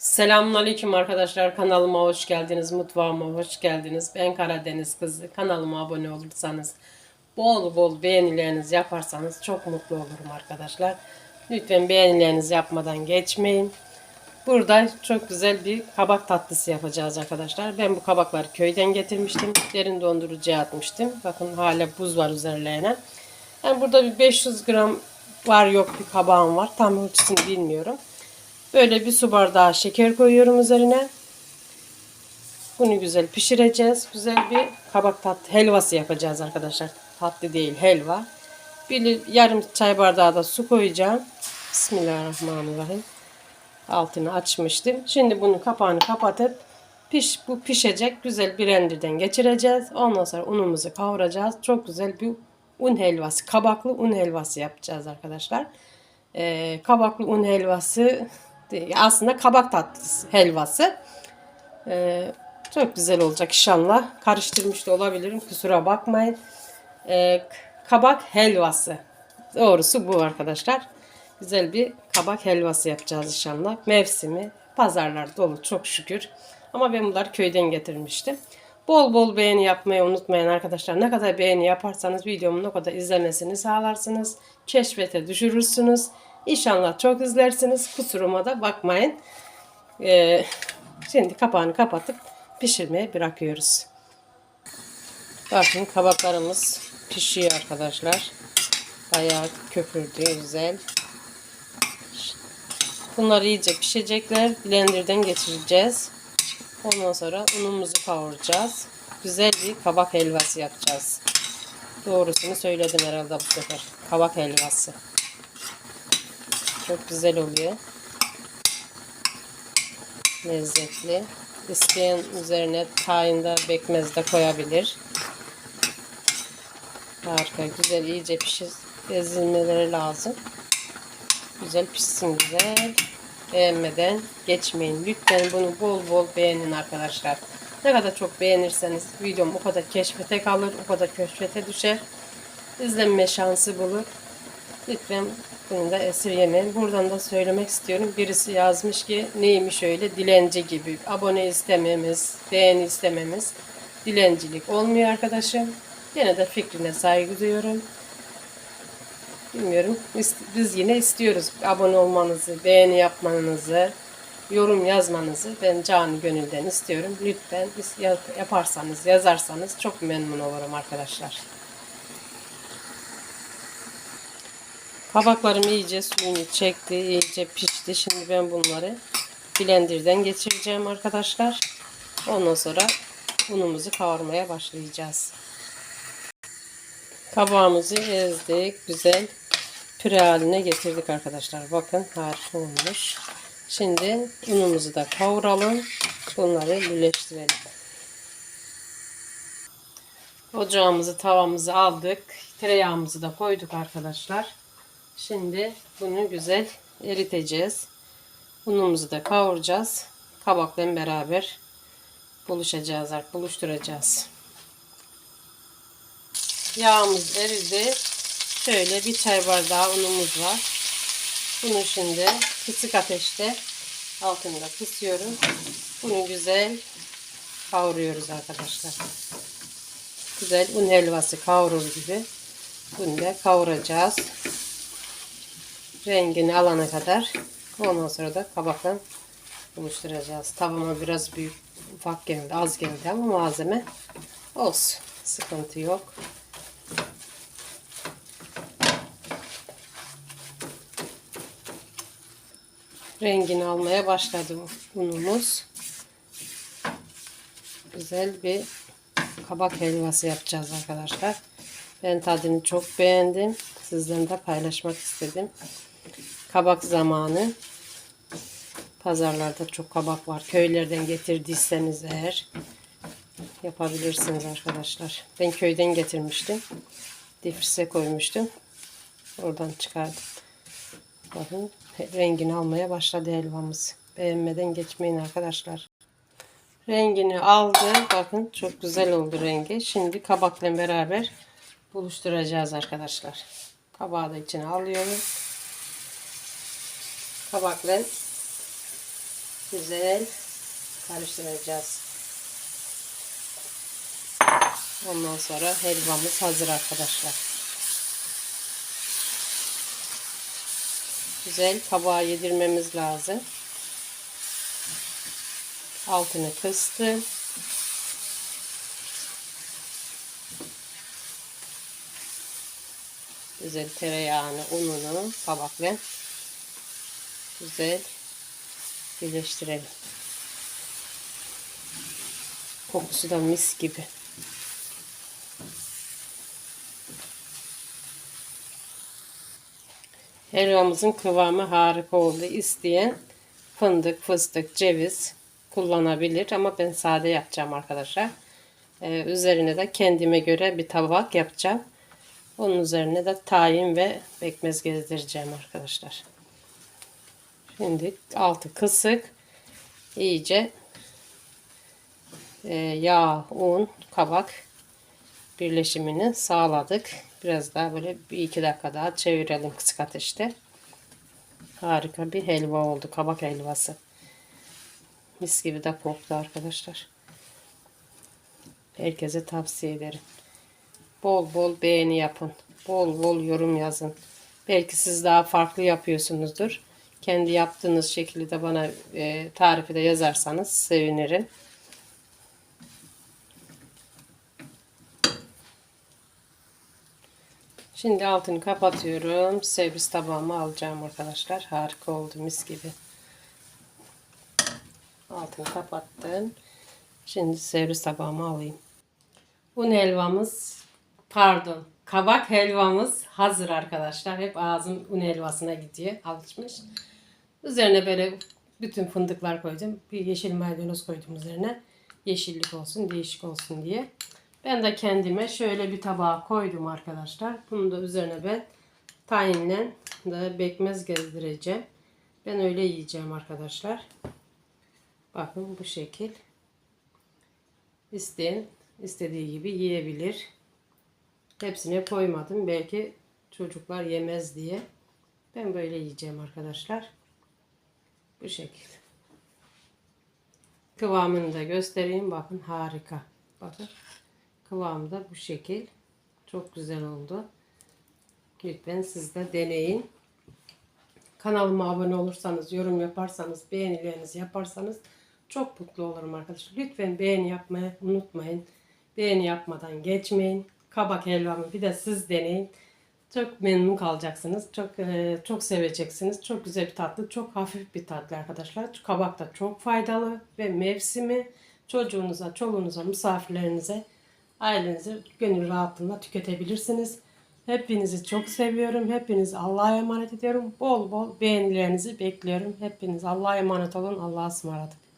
Selamünaleyküm arkadaşlar. Kanalıma hoş geldiniz. Mutfağıma hoş geldiniz. Ben Karadeniz kızı. Kanalıma abone olursanız, bol bol beğenilerinizi yaparsanız çok mutlu olurum arkadaşlar. Lütfen beğenilerinizi yapmadan geçmeyin. Burada çok güzel bir kabak tatlısı yapacağız arkadaşlar. Ben bu kabakları köyden getirmiştim. Derin dondurucuya atmıştım. Bakın hala buz var üzerlerine. Yani burada bir 500 gram var yok bir kabağım var. Tam ölçüsünü bilmiyorum. Böyle bir su bardağı şeker koyuyorum üzerine. Bunu güzel pişireceğiz. Güzel bir kabak tat helvası yapacağız arkadaşlar. Tatlı değil helva. Bir yarım çay bardağı da su koyacağım. Bismillahirrahmanirrahim. Altını açmıştım. Şimdi bunun kapağını kapatıp piş bu pişecek. Güzel bir rendirden geçireceğiz. Ondan sonra unumuzu kavuracağız. Çok güzel bir un helvası. Kabaklı un helvası yapacağız arkadaşlar. Ee, kabaklı un helvası aslında kabak tatlısı helvası. Ee, çok güzel olacak inşallah. Karıştırmış da olabilirim. Kusura bakmayın. Ee, kabak helvası. Doğrusu bu arkadaşlar. Güzel bir kabak helvası yapacağız inşallah. Mevsimi. Pazarlar dolu çok şükür. Ama ben bunları köyden getirmiştim. Bol bol beğeni yapmayı unutmayın arkadaşlar. Ne kadar beğeni yaparsanız videomun o kadar izlenmesini sağlarsınız. Keşfete düşürürsünüz. İnşallah çok izlersiniz. Kusuruma da bakmayın. Ee, şimdi kapağını kapatıp pişirmeye bırakıyoruz. Bakın kabaklarımız pişiyor arkadaşlar. Bayağı köpürdü güzel. Bunlar iyice pişecekler. Blender'dan geçireceğiz. Ondan sonra unumuzu kavuracağız. Güzel bir kabak helvası yapacağız. Doğrusunu söyledim herhalde bu sefer. Kabak helvası. Çok güzel oluyor. Lezzetli. İsteyen üzerine tahin de bekmez de koyabilir. Harika. Güzel iyice pişir. Ezilmeleri lazım. Güzel pişsin güzel. Beğenmeden geçmeyin. Lütfen bunu bol bol beğenin arkadaşlar. Ne kadar çok beğenirseniz videom o kadar keşfete kalır. O kadar keşfete düşer. İzlenme şansı bulur. Lütfen bunu da esirgemeyin. Buradan da söylemek istiyorum. Birisi yazmış ki neymiş öyle dilenci gibi. Abone istememiz, beğeni istememiz dilencilik olmuyor arkadaşım. Yine de fikrine saygı duyuyorum. Bilmiyorum. Biz- yine istiyoruz abone olmanızı, beğeni yapmanızı, yorum yazmanızı ben canı gönülden istiyorum. Lütfen yaparsanız, yazarsanız çok memnun olurum arkadaşlar. Kabaklarım iyice suyunu çekti, iyice pişti. Şimdi ben bunları blenderden geçireceğim arkadaşlar. Ondan sonra unumuzu kavurmaya başlayacağız. Kabağımızı ezdik. Güzel püre haline getirdik arkadaşlar. Bakın harika olmuş. Şimdi unumuzu da kavuralım. Bunları birleştirelim. Ocağımızı, tavamızı aldık. Tereyağımızı da koyduk arkadaşlar. Şimdi bunu güzel eriteceğiz. Unumuzu da kavuracağız. Kabakla beraber buluşacağız, buluşturacağız. Yağımız eridi. Şöyle bir çay bardağı unumuz var. Bunu şimdi kısık ateşte altında kısıyorum. Bunu güzel kavuruyoruz arkadaşlar. Güzel un helvası kavurur gibi. Bunu da kavuracağız. Rengini alana kadar. Ondan sonra da kabakla buluşturacağız. Tavama biraz büyük ufak geldi, az geldi ama malzeme olsun. Sıkıntı yok. Rengini almaya başladı unumuz. Güzel bir kabak helvası yapacağız arkadaşlar. Ben tadını çok beğendim. Sizlerle de paylaşmak istedim. Kabak zamanı. Pazarlarda çok kabak var. Köylerden getirdiyseniz eğer yapabilirsiniz arkadaşlar. Ben köyden getirmiştim. Difrise koymuştum. Oradan çıkardım. Bakın rengini almaya başladı helvamız. Beğenmeden geçmeyin arkadaşlar. Rengini aldı. Bakın çok güzel oldu rengi. Şimdi kabakla beraber buluşturacağız arkadaşlar. Kabağı da içine alıyorum. Kabakla güzel karıştıracağız. Ondan sonra helvamız hazır arkadaşlar. Güzel kabağa yedirmemiz lazım. Altını kıstım. Güzel tereyağını, ununu kabakla güzel birleştirelim. Kokusu da mis gibi. Helvamızın kıvamı harika oldu. İsteyen fındık, fıstık, ceviz kullanabilir ama ben sade yapacağım arkadaşlar. Ee, üzerine de kendime göre bir tabak yapacağım. Onun üzerine de tahin ve pekmez gezdireceğim arkadaşlar. Şimdi altı kısık iyice e, yağ, un, kabak birleşimini sağladık. Biraz daha böyle bir iki dakika daha çevirelim kısık ateşte. Harika bir helva oldu. Kabak helvası. Mis gibi de koktu arkadaşlar. Herkese tavsiye ederim. Bol bol beğeni yapın. Bol bol yorum yazın. Belki siz daha farklı yapıyorsunuzdur. Kendi yaptığınız şekilde de bana e, tarifi de yazarsanız sevinirim. Şimdi altını kapatıyorum. Servis tabağıma alacağım arkadaşlar. Harika oldu mis gibi. Altını kapattım. Şimdi servis tabağıma alayım. Un helvamız pardon kabak helvamız hazır arkadaşlar. Hep ağzım un helvasına gidiyor. Alışmış. Üzerine böyle bütün fındıklar koydum. Bir yeşil maydanoz koydum üzerine. Yeşillik olsun, değişik olsun diye. Ben de kendime şöyle bir tabağa koydum arkadaşlar. Bunu da üzerine ben tahinle de bekmez gezdireceğim. Ben öyle yiyeceğim arkadaşlar. Bakın bu şekil. İsteyen istediği gibi yiyebilir. Hepsine koymadım. Belki çocuklar yemez diye. Ben böyle yiyeceğim arkadaşlar. Bu şekil. Kıvamını da göstereyim. Bakın harika. Bakın. Kıvamı da bu şekil. Çok güzel oldu. Lütfen siz de deneyin. Kanalıma abone olursanız, yorum yaparsanız, beğenilerinizi yaparsanız çok mutlu olurum arkadaşlar. Lütfen beğeni yapmayı unutmayın. Beğeni yapmadan geçmeyin. Kabak helvamı bir de siz deneyin. Çok memnun kalacaksınız. Çok e, çok seveceksiniz. Çok güzel bir tatlı, çok hafif bir tatlı arkadaşlar. Kabak da çok faydalı ve mevsimi çocuğunuza, çoluğunuza, misafirlerinize, ailenize gönül rahatlığında tüketebilirsiniz. Hepinizi çok seviyorum. Hepinizi Allah'a emanet ediyorum. Bol bol beğenilerinizi bekliyorum. Hepiniz Allah'a emanet olun. Allah'a ısmarladık.